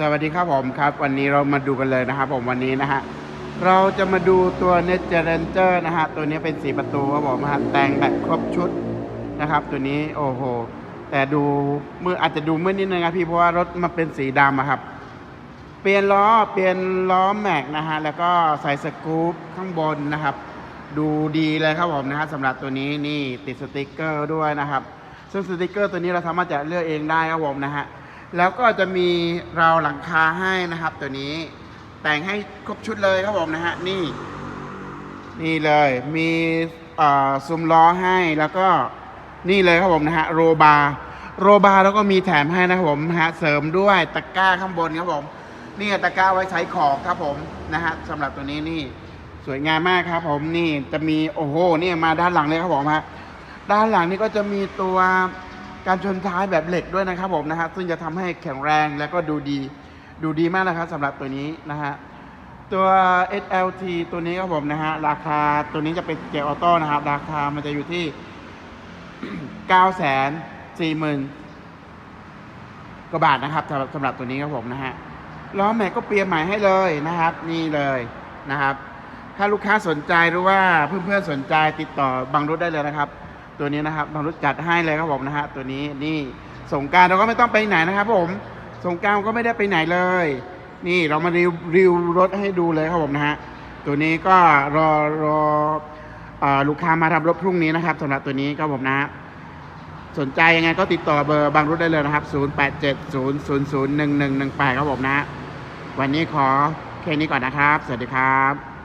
สวัสดีครับผมครับ วันนี้เรามาดูกันเลยนะครับผมวันนี้นะฮะเราจะมาดูตัว n e t g e r a n g e r นะฮะตัวนี้เป็นสีประตูครับผมฮะแต่งแบบครบชุดนะครับ ตัวนี้โอ้โหแต่ดูมืออาจจะดูมืดนิดนึงครับพี่เพราะว่ารถมันเป็นสีดำอะครับ เปลี่ยนล้อเปลี่ยนล้อแม็กนะฮะแล้วก็ใส่สกรูปข้างบนนะครับ ดูดีเลยครับผมนะฮะสำหรับตัวนี้นี่ติดสติกเกอร์ด้วยนะครับซึ่งสติกเกอร์ตัวนี้เราสามารถจะเลือกเองได้ครับผมนะฮะ แล้วก็จะมีราวหลังคาให้นะครับ ตัวนี้แต่งให้ครบชุดเลยครับผมนะฮะนี่ นี่เลยมีซุ้มล้อให้แล้วก็นี่เลยครับผมนะฮะโรบาร์โรบาร์แล้วก็มีแถมให้นะครับผมฮะเสริมด้วยตะกร้าข้างบนครับผมนี่ตะกร้าไว้ใช้ของครับผมนะฮะสำหรับตัวนี้นี่สวยงามมากครับ ผมนี่จะมีโอ้โหนี่มาด้านหลังเลยครับผมฮะด้านหลังนี่ก็จะมีตัว การชนท้ายแบบเหล็กด้วยนะครับผมนะฮะซึ่งจะทำให้แข็งแรงแล้วก็ดูดีดูดีมากนะครับสำหรับตัวนี้นะฮะตัว SLT ตัวนี้ครับผมนะฮะราคาตัวนี้จะเป็นเกียร์ออโต้นะครับ ราคามันจะอยู่ที่9 4 0 0 0 0กว่าบาทนะครับสำหรับสำหรับตัวนี้ครับผมนะฮะล้อแม็กก็เปลี่ยนใหม่ให้เลยนะครับ นี่เลยนะครับ ถ้าลูกค้าสนใจหรือว่าเพื่อนๆสนใจติดต่อบางรุษได้เลยนะครับ ตัวนี้นะครับบางรุษจัดให้เลยครับผมนะฮะตัวนี้นี่สงการเราก็ไม่ต้องไปไหนนะครับผมสงการก็ไม่ได้ไปไหนเลย นี่เรามารีวิวรีวิวรถให้ดูเลยครับผมนะฮะตัวนี้ก็รอรออลูกค้ามารับรถพรุ่งนี้นะครับสำหรับตัวนี้ครับผมนะฮะสนใจยังไงก็ติดต่อเบอร์บางรุษได้เลยนะครับ 0870001118 ครับผมนะ วันนี้ขอแค่นี้ก่อนนะครับ สวัสดีครับ